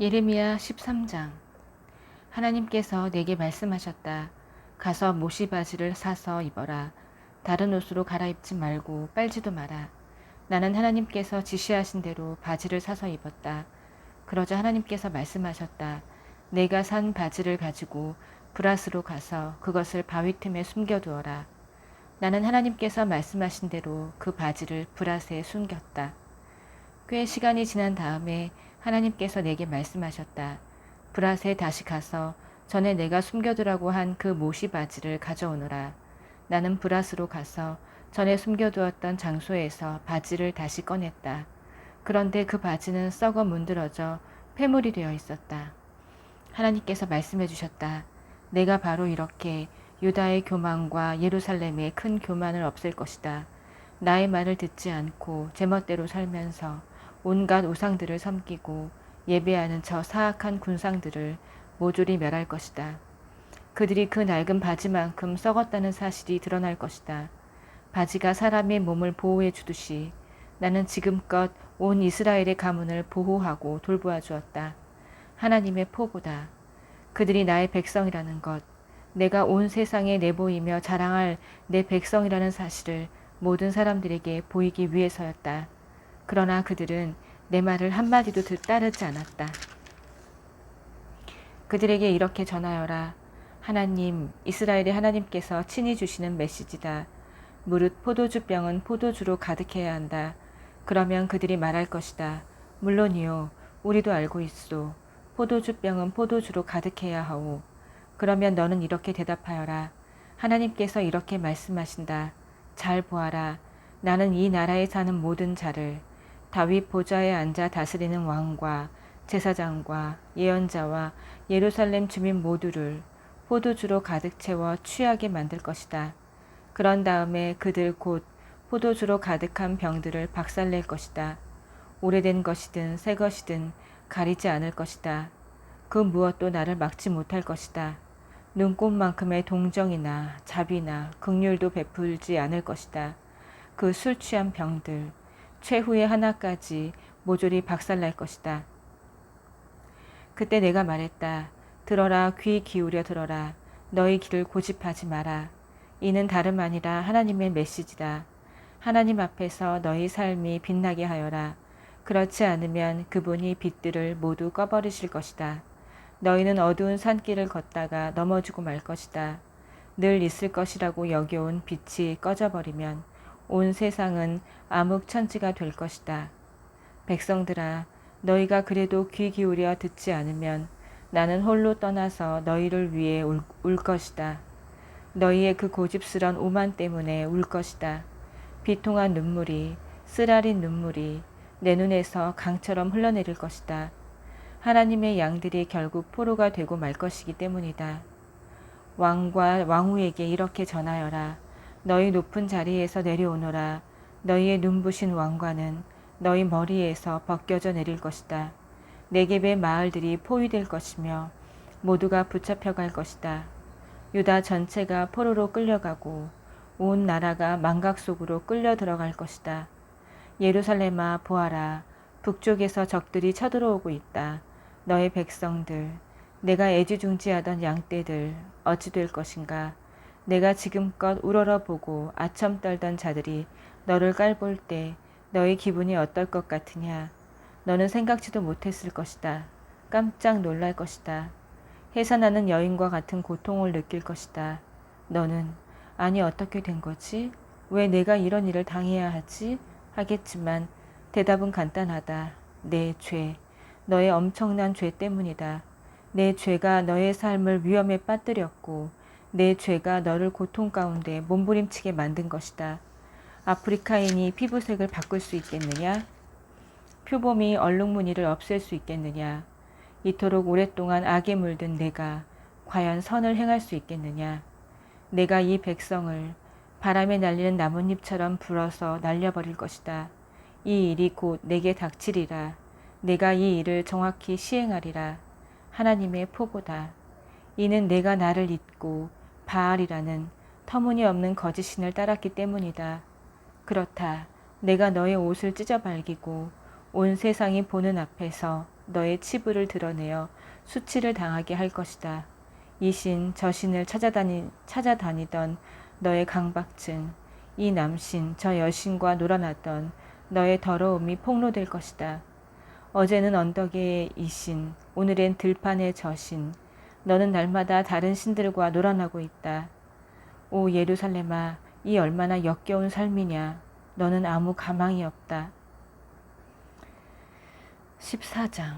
예레미야 13장 하나님께서 내게 말씀하셨다. 가서 모시 바지를 사서 입어라. 다른 옷으로 갈아입지 말고 빨지도 마라. 나는 하나님께서 지시하신 대로 바지를 사서 입었다. 그러자 하나님께서 말씀하셨다. 내가 산 바지를 가지고 브라스로 가서 그것을 바위 틈에 숨겨두어라. 나는 하나님께서 말씀하신 대로 그 바지를 브라스에 숨겼다. 꽤 시간이 지난 다음에 하나님께서 내게 말씀하셨다. 브라스에 다시 가서 전에 내가 숨겨두라고 한 그 모시 바지를 가져오너라. 나는 브라스로 가서 전에 숨겨두었던 장소에서 바지를 다시 꺼냈다. 그런데 그 바지는 썩어 문드러져 폐물이 되어 있었다. 하나님께서 말씀해 주셨다. 내가 바로 이렇게 유다의 교만과 예루살렘의 큰 교만을 없앨 것이다. 나의 말을 듣지 않고 제멋대로 살면서 온갖 우상들을 섬기고 예배하는 저 사악한 군상들을 모조리 멸할 것이다. 그들이 그 낡은 바지만큼 썩었다는 사실이 드러날 것이다. 바지가 사람의 몸을 보호해 주듯이 나는 지금껏 온 이스라엘의 가문을 보호하고 돌보아 주었다. 하나님의 포고다. 그들이 나의 백성이라는 것, 내가 온 세상에 내보이며 자랑할 내 백성이라는 사실을 모든 사람들에게 보이기 위해서였다. 그러나 그들은 내 말을 한마디도 듣 따르지 않았다. 그들에게 이렇게 전하여라. 하나님, 이스라엘의 하나님께서 친히 주시는 메시지다. 무릇 포도주 병은 포도주로 가득해야 한다. 그러면 그들이 말할 것이다. 물론이요, 우리도 알고 있소. 포도주 병은 포도주로 가득해야 하오. 그러면 너는 이렇게 대답하여라. 하나님께서 이렇게 말씀하신다. 잘 보아라. 나는 이 나라에 사는 모든 자를 다윗 보좌에 앉아 다스리는 왕과 제사장과 예언자와 예루살렘 주민 모두를 포도주로 가득 채워 취하게 만들 것이다. 그런 다음에 그들 곧 포도주로 가득한 병들을 박살낼 것이다. 오래된 것이든 새 것이든 가리지 않을 것이다. 그 무엇도 나를 막지 못할 것이다. 눈꽃만큼의 동정이나 자비나 극률도 베풀지 않을 것이다. 그 술 취한 병들, 최후의 하나까지 모조리 박살날 것이다. 그때 내가 말했다. 들어라, 귀 기울여 들어라. 너희 길을 고집하지 마라. 이는 다름 아니라 하나님의 메시지다. 하나님 앞에서 너희 삶이 빛나게 하여라. 그렇지 않으면 그분이 빛들을 모두 꺼버리실 것이다. 너희는 어두운 산길을 걷다가 넘어지고 말 것이다. 늘 있을 것이라고 여겨온 빛이 꺼져버리면 온 세상은 암흑천지가 될 것이다. 백성들아, 너희가 그래도 귀 기울여 듣지 않으면 나는 홀로 떠나서 너희를 위해 울, 울 것이다. 너희의 그 고집스런 오만 때문에 울 것이다. 비통한 눈물이, 쓰라린 눈물이 내 눈에서 강처럼 흘러내릴 것이다. 하나님의 양들이 결국 포로가 되고 말 것이기 때문이다. 왕과 왕후에게 이렇게 전하여라. 너희 높은 자리에서 내려오너라. 너희의 눈부신 왕관은 너희 머리에서 벗겨져 내릴 것이다. 내geb의 마을들이 포위될 것이며 모두가 붙잡혀 갈 것이다. 유다 전체가 포로로 끌려가고 온 나라가 망각 속으로 끌려 들어갈 것이다. 예루살렘아 보아라. 북쪽에서 적들이 쳐들어오고 있다. 너의 백성들, 내가 애지중지하던 양떼들 어찌 될 것인가? 내가 지금껏 우러러보고 아첨 떨던 자들이 너를 깔볼 때 너의 기분이 어떨 것 같으냐? 너는 생각지도 못했을 것이다. 깜짝 놀랄 것이다. 해산하는 여인과 같은 고통을 느낄 것이다. 너는 아니 어떻게 된 거지? 왜 내가 이런 일을 당해야 하지? 하겠지만 대답은 간단하다. 내 죄. 너의 엄청난 죄 때문이다. 내 죄가 너의 삶을 위험에 빠뜨렸고 내 죄가 너를 고통 가운데 몸부림치게 만든 것이다. 아프리카인이 피부색을 바꿀 수 있겠느냐? 표범이 얼룩무늬를 없앨 수 있겠느냐? 이토록 오랫동안 악에 물든 내가 과연 선을 행할 수 있겠느냐? 내가 이 백성을 바람에 날리는 나뭇잎처럼 불어서 날려버릴 것이다. 이 일이 곧 내게 닥치리라. 내가 이 일을 정확히 시행하리라. 하나님의 포고다. 이는 내가 나를 잊고 바알이라는 터무니없는 거짓 신을 따랐기 때문이다. 그렇다. 내가 너의 옷을 찢어 발기고 온 세상이 보는 앞에서 너의 치부를 드러내어 수치를 당하게 할 것이다. 이 신, 저 신을 찾아다니, 찾아다니던 너의 강박증, 이 남신, 저 여신과 놀아났던 너의 더러움이 폭로될 것이다. 어제는 언덕의 이 신, 오늘엔 들판의 저 신, 너는 날마다 다른 신들과 놀아나고 있다. 오 예루살렘아, 이 얼마나 역겨운 삶이냐. 너는 아무 가망이 없다. 14장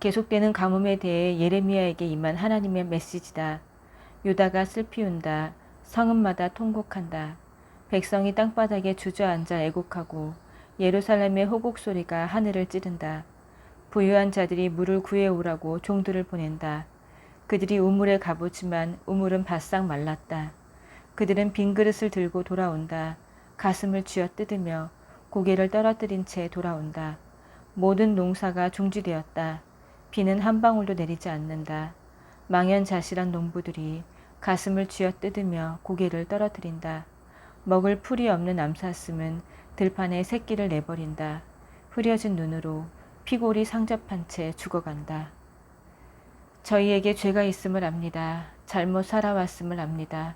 계속되는 가뭄에 대해 예레미야에게 임한 하나님의 메시지다. 유다가 슬피운다. 성읍마다 통곡한다. 백성이 땅바닥에 주저앉아 애곡하고 예루살렘의 호곡 소리가 하늘을 찌른다. 부유한 자들이 물을 구해오라고 종들을 보낸다. 그들이 우물에 가보지만 우물은 바싹 말랐다. 그들은 빈 그릇을 들고 돌아온다. 가슴을 쥐어 뜯으며 고개를 떨어뜨린 채 돌아온다. 모든 농사가 중지되었다. 비는 한 방울도 내리지 않는다. 망연자실한 농부들이 가슴을 쥐어 뜯으며 고개를 떨어뜨린다. 먹을 풀이 없는 암사슴은 들판에 새끼를 내버린다. 흐려진 눈으로 피골이 상접한 채 죽어간다. 저희에게 죄가 있음을 압니다. 잘못 살아왔음을 압니다.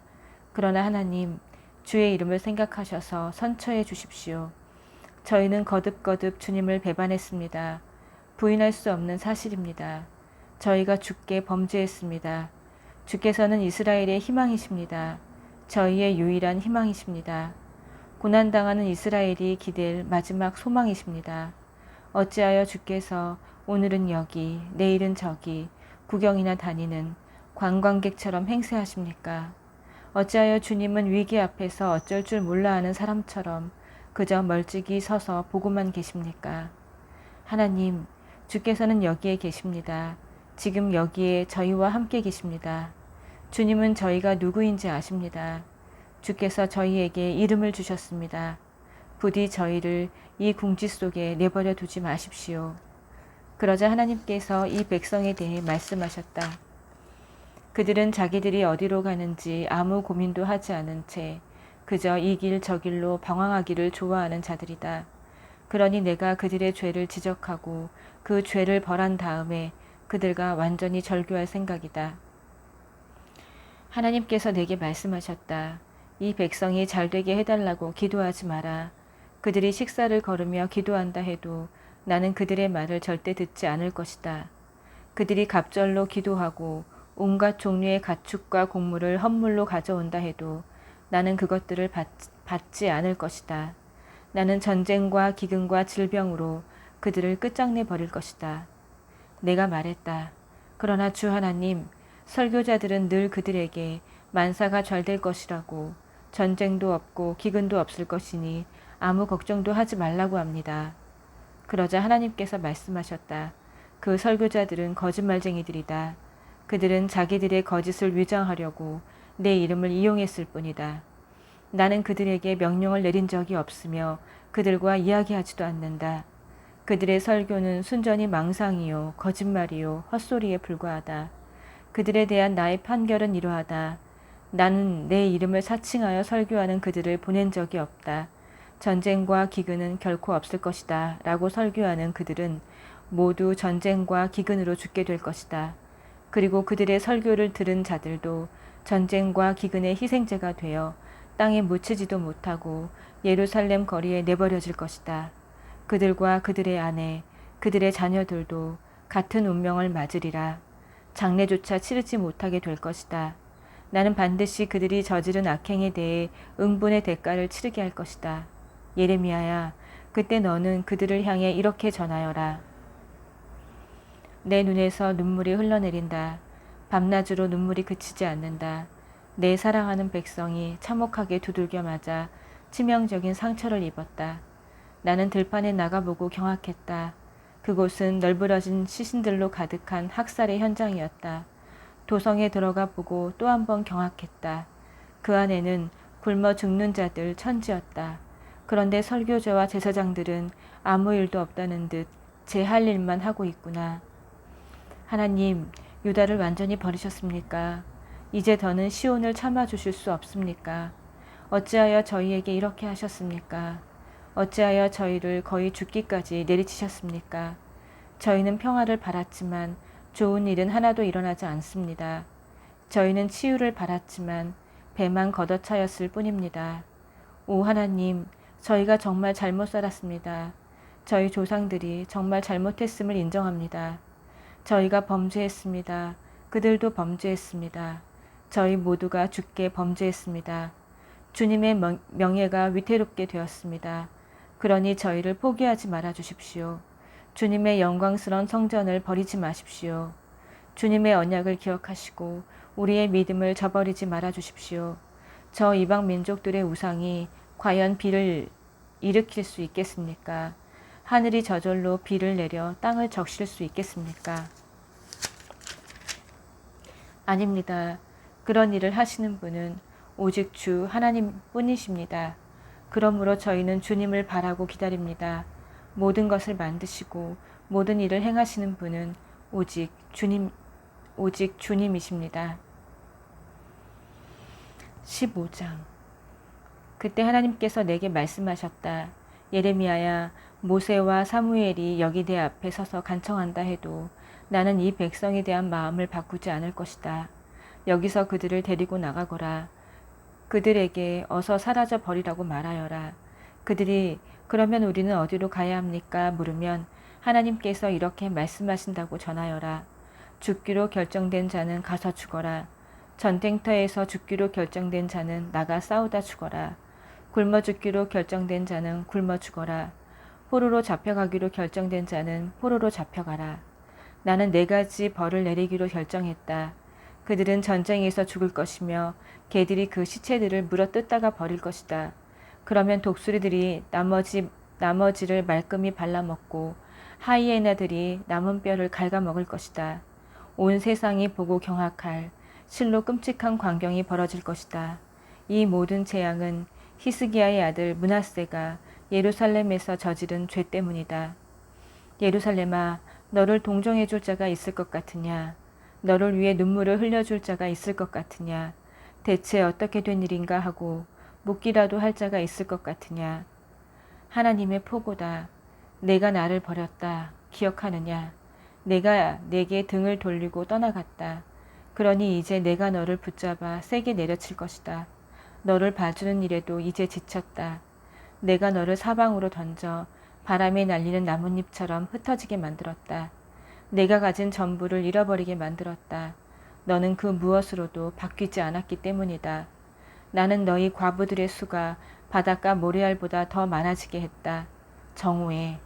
그러나 하나님, 주의 이름을 생각하셔서 선처해 주십시오. 저희는 거듭거듭 주님을 배반했습니다. 부인할 수 없는 사실입니다. 저희가 주께 범죄했습니다. 주께서는 이스라엘의 희망이십니다. 저희의 유일한 희망이십니다. 고난당하는 이스라엘이 기댈 마지막 소망이십니다. 어찌하여 주께서 오늘은 여기, 내일은 저기, 구경이나 다니는 관광객처럼 행세하십니까? 어찌하여 주님은 위기 앞에서 어쩔 줄 몰라 하는 사람처럼 그저 멀찍이 서서 보고만 계십니까? 하나님, 주께서는 여기에 계십니다. 지금 여기에 저희와 함께 계십니다. 주님은 저희가 누구인지 아십니다. 주께서 저희에게 이름을 주셨습니다. 부디 저희를 이 궁지 속에 내버려 두지 마십시오. 그러자 하나님께서 이 백성에 대해 말씀하셨다. 그들은 자기들이 어디로 가는지 아무 고민도 하지 않은 채 그저 이 길 저 길로 방황하기를 좋아하는 자들이다. 그러니 내가 그들의 죄를 지적하고 그 죄를 벌한 다음에 그들과 완전히 절교할 생각이다. 하나님께서 내게 말씀하셨다. 이 백성이 잘 되게 해달라고 기도하지 마라. 그들이 식사를 걸으며 기도한다 해도 나는 그들의 말을 절대 듣지 않을 것이다. 그들이 갑절로 기도하고 온갖 종류의 가축과 곡물을 헌물로 가져온다 해도 나는 그것들을 받, 받지 않을 것이다. 나는 전쟁과 기근과 질병으로 그들을 끝장내 버릴 것이다. 내가 말했다. 그러나 주 하나님, 설교자들은 늘 그들에게 만사가 잘 될 것이라고 전쟁도 없고 기근도 없을 것이니 아무 걱정도 하지 말라고 합니다. 그러자 하나님께서 말씀하셨다. 그 설교자들은 거짓말쟁이들이다. 그들은 자기들의 거짓을 위장하려고 내 이름을 이용했을 뿐이다. 나는 그들에게 명령을 내린 적이 없으며 그들과 이야기하지도 않는다. 그들의 설교는 순전히 망상이요, 거짓말이요, 헛소리에 불과하다. 그들에 대한 나의 판결은 이러하다. 나는 내 이름을 사칭하여 설교하는 그들을 보낸 적이 없다. 전쟁과 기근은 결코 없을 것이다. 라고 설교하는 그들은 모두 전쟁과 기근으로 죽게 될 것이다. 그리고 그들의 설교를 들은 자들도 전쟁과 기근의 희생제가 되어 땅에 묻히지도 못하고 예루살렘 거리에 내버려질 것이다. 그들과 그들의 아내, 그들의 자녀들도 같은 운명을 맞으리라. 장례조차 치르지 못하게 될 것이다. 나는 반드시 그들이 저지른 악행에 대해 응분의 대가를 치르게 할 것이다. 예레미야야, 그때 너는 그들을 향해 이렇게 전하여라. 내 눈에서 눈물이 흘러내린다. 밤낮으로 눈물이 그치지 않는다. 내 사랑하는 백성이 참혹하게 두들겨 맞아 치명적인 상처를 입었다. 나는 들판에 나가보고 경악했다. 그곳은 널브러진 시신들로 가득한 학살의 현장이었다. 도성에 들어가 보고 또 한 번 경악했다. 그 안에는 굶어 죽는 자들 천지였다. 그런데 설교자와 제사장들은 아무 일도 없다는 듯 제 할 일만 하고 있구나. 하나님, 유다를 완전히 버리셨습니까? 이제 더는 시온을 참아 주실 수 없습니까? 어찌하여 저희에게 이렇게 하셨습니까? 어찌하여 저희를 거의 죽기까지 내리치셨습니까? 저희는 평화를 바랐지만 좋은 일은 하나도 일어나지 않습니다. 저희는 치유를 바랐지만 배만 걷어차였을 뿐입니다. 오 하나님, 저희가 정말 잘못 살았습니다. 저희 조상들이 정말 잘못했음을 인정합니다. 저희가 범죄했습니다. 그들도 범죄했습니다. 저희 모두가 죽게 범죄했습니다. 주님의 명- 명예가 위태롭게 되었습니다. 그러니 저희를 포기하지 말아 주십시오. 주님의 영광스러운 성전을 버리지 마십시오. 주님의 언약을 기억하시고 우리의 믿음을 저버리지 말아 주십시오. 저 이방 민족들의 우상이 과연 비를 일으킬 수 있겠습니까? 하늘이 저절로 비를 내려 땅을 적실 수 있겠습니까? 아닙니다. 그런 일을 하시는 분은 오직 주 하나님 뿐이십니다. 그러므로 저희는 주님을 바라고 기다립니다. 모든 것을 만드시고 모든 일을 행하시는 분은 오직 주님, 오직 주님이십니다. 15장 그때 하나님께서 내게 말씀하셨다. 예레미야야, 모세와 사무엘이 여기 내 앞에 서서 간청한다 해도 나는 이 백성에 대한 마음을 바꾸지 않을 것이다. 여기서 그들을 데리고 나가거라. 그들에게 어서 사라져 버리라고 말하여라. 그들이 그러면 우리는 어디로 가야 합니까? 물으면 하나님께서 이렇게 말씀하신다고 전하여라. 죽기로 결정된 자는 가서 죽어라. 전쟁터에서 죽기로 결정된 자는 나가 싸우다 죽어라. 굶어 죽기로 결정된 자는 굶어 죽어라. 포로로 잡혀가기로 결정된 자는 포로로 잡혀가라. 나는 네 가지 벌을 내리기로 결정했다. 그들은 전쟁에서 죽을 것이며 개들이 그 시체들을 물어 뜯다가 버릴 것이다. 그러면 독수리들이 나머지 나머지를 말끔히 발라먹고 하이에나들이 남은 뼈를 갉아먹을 것이다. 온 세상이 보고 경악할 실로 끔찍한 광경이 벌어질 것이다. 이 모든 재앙은 히스기야의 아들 문하세가 예루살렘에서 저지른 죄 때문이다. 예루살렘아, 너를 동정해 줄 자가 있을 것 같으냐? 너를 위해 눈물을 흘려 줄 자가 있을 것 같으냐? 대체 어떻게 된 일인가 하고 묻기라도 할 자가 있을 것 같으냐? 하나님의 포고다. 내가 나를 버렸다. 기억하느냐? 내가 내게 등을 돌리고 떠나갔다. 그러니 이제 내가 너를 붙잡아 세게 내려칠 것이다. 너를 봐주는 일에도 이제 지쳤다. 내가 너를 사방으로 던져 바람에 날리는 나뭇잎처럼 흩어지게 만들었다. 내가 가진 전부를 잃어버리게 만들었다. 너는 그 무엇으로도 바뀌지 않았기 때문이다. 나는 너희 과부들의 수가 바닷가 모래알보다 더 많아지게 했다. 정오에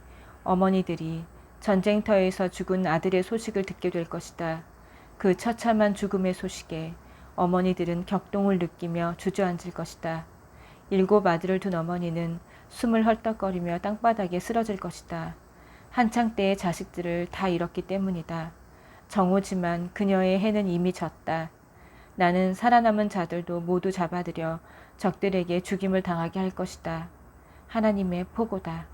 어머니들이 전쟁터에서 죽은 아들의 소식을 듣게 될 것이다. 그 처참한 죽음의 소식에 어머니들은 격동을 느끼며 주저앉을 것이다. 일곱 아들을 둔 어머니는 숨을 헐떡거리며 땅바닥에 쓰러질 것이다. 한창 때의 자식들을 다 잃었기 때문이다. 정오지만 그녀의 해는 이미 졌다. 나는 살아남은 자들도 모두 잡아들여 적들에게 죽임을 당하게 할 것이다. 하나님의 포고다.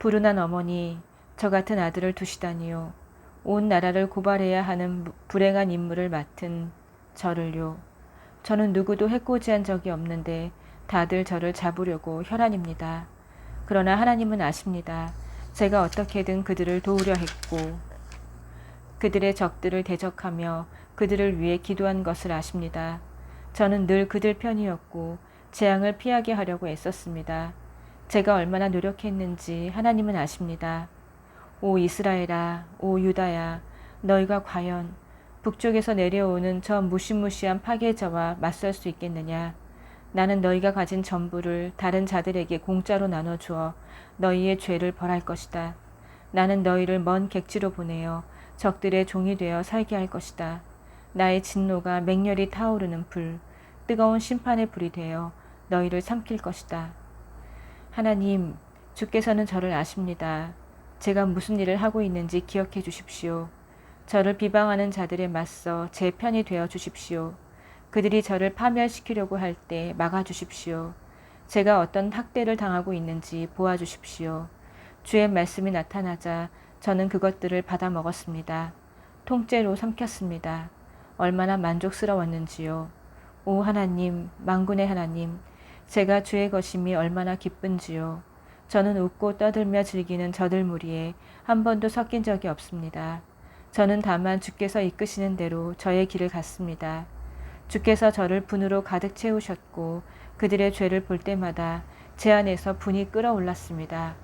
불운한 어머니, 저 같은 아들을 두시다니요. 온 나라를 고발해야 하는 불행한 임무를 맡은 저를요. 저는 누구도 해코지한 적이 없는데 다들 저를 잡으려고 혈안입니다. 그러나 하나님은 아십니다. 제가 어떻게든 그들을 도우려 했고 그들의 적들을 대적하며 그들을 위해 기도한 것을 아십니다. 저는 늘 그들 편이었고 재앙을 피하게 하려고 애썼습니다. 제가 얼마나 노력했는지 하나님은 아십니다. 오 이스라엘아, 오 유다야, 너희가 과연 북쪽에서 내려오는 저 무시무시한 파괴자와 맞설 수 있겠느냐? 나는 너희가 가진 전부를 다른 자들에게 공짜로 나눠 주어 너희의 죄를 벌할 것이다. 나는 너희를 먼 객지로 보내어 적들의 종이 되어 살게 할 것이다. 나의 진노가 맹렬히 타오르는 불, 뜨거운 심판의 불이 되어 너희를 삼킬 것이다. 하나님, 주께서는 저를 아십니다. 제가 무슨 일을 하고 있는지 기억해 주십시오. 저를 비방하는 자들에 맞서 제 편이 되어 주십시오. 그들이 저를 파멸시키려고 할 때 막아 주십시오. 제가 어떤 학대를 당하고 있는지 보아 주십시오. 주의 말씀이 나타나자 저는 그것들을 받아 먹었습니다. 통째로 삼켰습니다. 얼마나 만족스러웠는지요. 오 하나님, 만군의 하나님, 제가 주의 것임이 얼마나 기쁜지요. 저는 웃고 떠들며 즐기는 저들 무리에 한 번도 섞인 적이 없습니다. 저는 다만 주께서 이끄시는 대로 저의 길을 갔습니다. 주께서 저를 분으로 가득 채우셨고 그들의 죄를 볼 때마다 제 안에서 분이 끓어올랐습니다.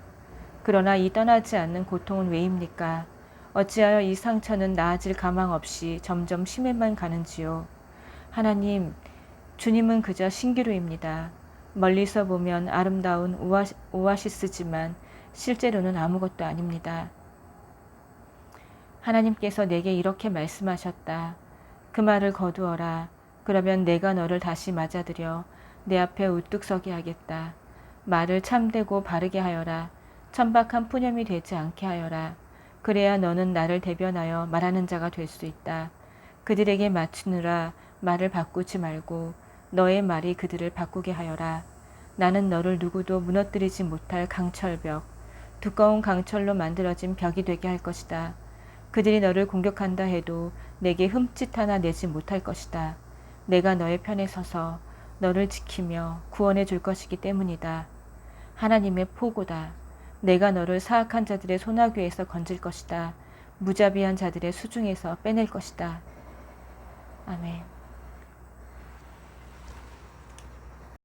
그러나 이 떠나지 않는 고통은 왜입니까? 어찌하여 이 상처는 나아질 가망 없이 점점 심해만 가는지요? 하나님, 주님은 그저 신기루입니다. 멀리서 보면 아름다운 오아시, 오아시스지만 실제로는 아무것도 아닙니다. 하나님께서 내게 이렇게 말씀하셨다. 그 말을 거두어라. 그러면 내가 너를 다시 맞아들여 내 앞에 우뚝 서게 하겠다. 말을 참되고 바르게 하여라. 천박한 푸념이 되지 않게 하여라. 그래야 너는 나를 대변하여 말하는 자가 될 수 있다. 그들에게 맞추느라 말을 바꾸지 말고 너의 말이 그들을 바꾸게 하여라. 나는 너를 누구도 무너뜨리지 못할 강철벽, 두꺼운 강철로 만들어진 벽이 되게 할 것이다. 그들이 너를 공격한다 해도 내게 흠짓 하나 내지 못할 것이다. 내가 너의 편에 서서 너를 지키며 구원해 줄 것이기 때문이다. 하나님의 포고다. 내가 너를 사악한 자들의 소나귀에서 건질 것이다. 무자비한 자들의 수중에서 빼낼 것이다. 아멘.